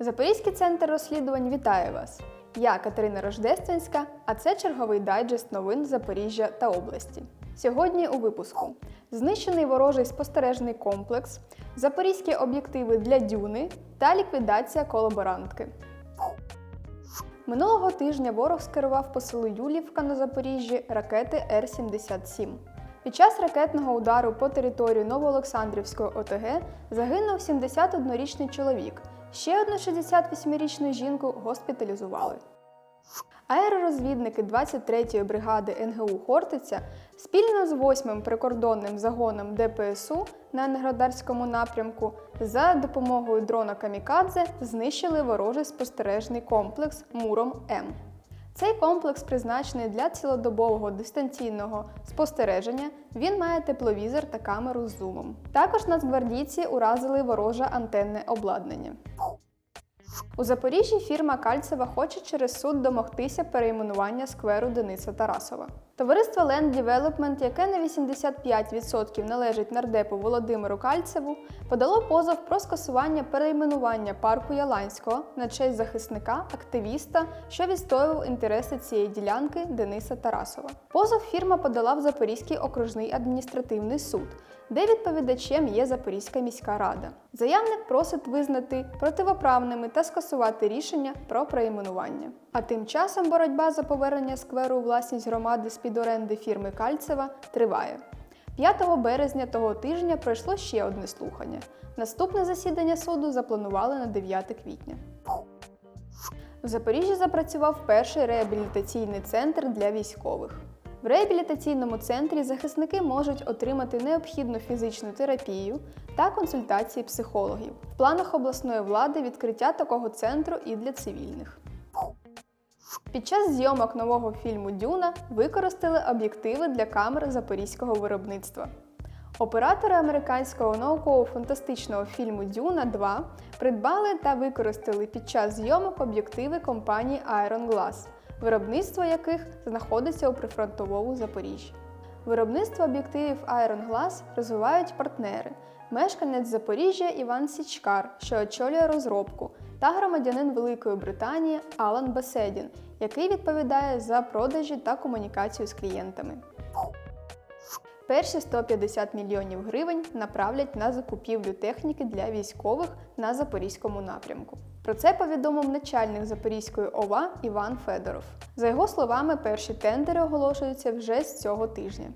Запорізький центр розслідувань вітає вас! Я Катерина Рождественська, а це черговий дайджест новин Запоріжжя та області. Сьогодні у випуску знищений ворожий спостережний комплекс, запорізькі об'єктиви для дюни та ліквідація колаборантки. Минулого тижня ворог скерував по селу Юлівка на Запоріжжі ракети Р-77. Під час ракетного удару по території Новоолександрівської ОТГ загинув 71-річний чоловік. Ще одну 68-річну жінку госпіталізували. Аеророзвідники 23-ї бригади НГУ Хортиця спільно з 8-м прикордонним загоном ДПСУ на Енградарському напрямку за допомогою дрона Камікадзе знищили ворожий спостережний комплекс Муром М. Цей комплекс призначений для цілодобового дистанційного спостереження. Він має тепловізор та камеру з зумом. Також нацгвардійці уразили вороже антенне обладнання. У Запоріжжі фірма Кальцева хоче через суд домогтися перейменування скверу Дениса Тарасова. Товариство Land Development, яке на 85% належить нардепу Володимиру Кальцеву, подало позов про скасування перейменування парку Яланського на честь захисника, активіста, що відстоював інтереси цієї ділянки Дениса Тарасова. Позов фірма подала в Запорізький окружний адміністративний суд, де відповідачем є Запорізька міська рада. Заявник просить визнати противоправними та скасувати рішення про перейменування. А тим часом боротьба за повернення скверу у власність громади з-під оренди фірми Кальцева триває. 5 березня того тижня пройшло ще одне слухання. Наступне засідання суду запланували на 9 квітня. В Запоріжжі запрацював перший реабілітаційний центр для військових. В реабілітаційному центрі захисники можуть отримати необхідну фізичну терапію та консультації психологів. В планах обласної влади відкриття такого центру і для цивільних. Під час зйомок нового фільму Дюна використали об'єктиви для камер запорізького виробництва. Оператори американського науково-фантастичного фільму Дюна 2 придбали та використали під час зйомок об'єктиви компанії Iron Glass, виробництво яких знаходиться у прифронтовому Запоріжжі. Виробництво об'єктивів Iron Glass розвивають партнери, мешканець Запоріжжя Іван Січкар, що очолює розробку, та громадянин Великої Британії Алан Беседін, який відповідає за продажі та комунікацію з клієнтами. Перші 150 мільйонів гривень направлять на закупівлю техніки для військових на запорізькому напрямку. Про це повідомив начальник Запорізької ОВА Іван Федоров. За його словами, перші тендери оголошуються вже з цього тижня.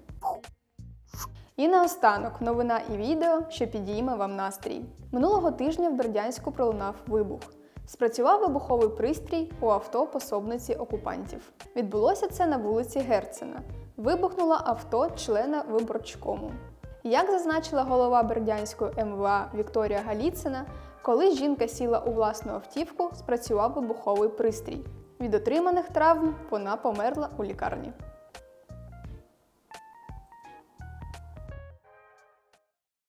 І наостанок новина і відео, що підійме вам настрій. Минулого тижня в Бердянську пролунав вибух. Спрацював вибуховий пристрій у авто пособниці окупантів. Відбулося це на вулиці Герцена. Вибухнуло авто члена виборчкому. Як зазначила голова Бердянської МВА Вікторія Галіцина, коли жінка сіла у власну автівку, спрацював вибуховий пристрій. Від отриманих травм вона померла у лікарні.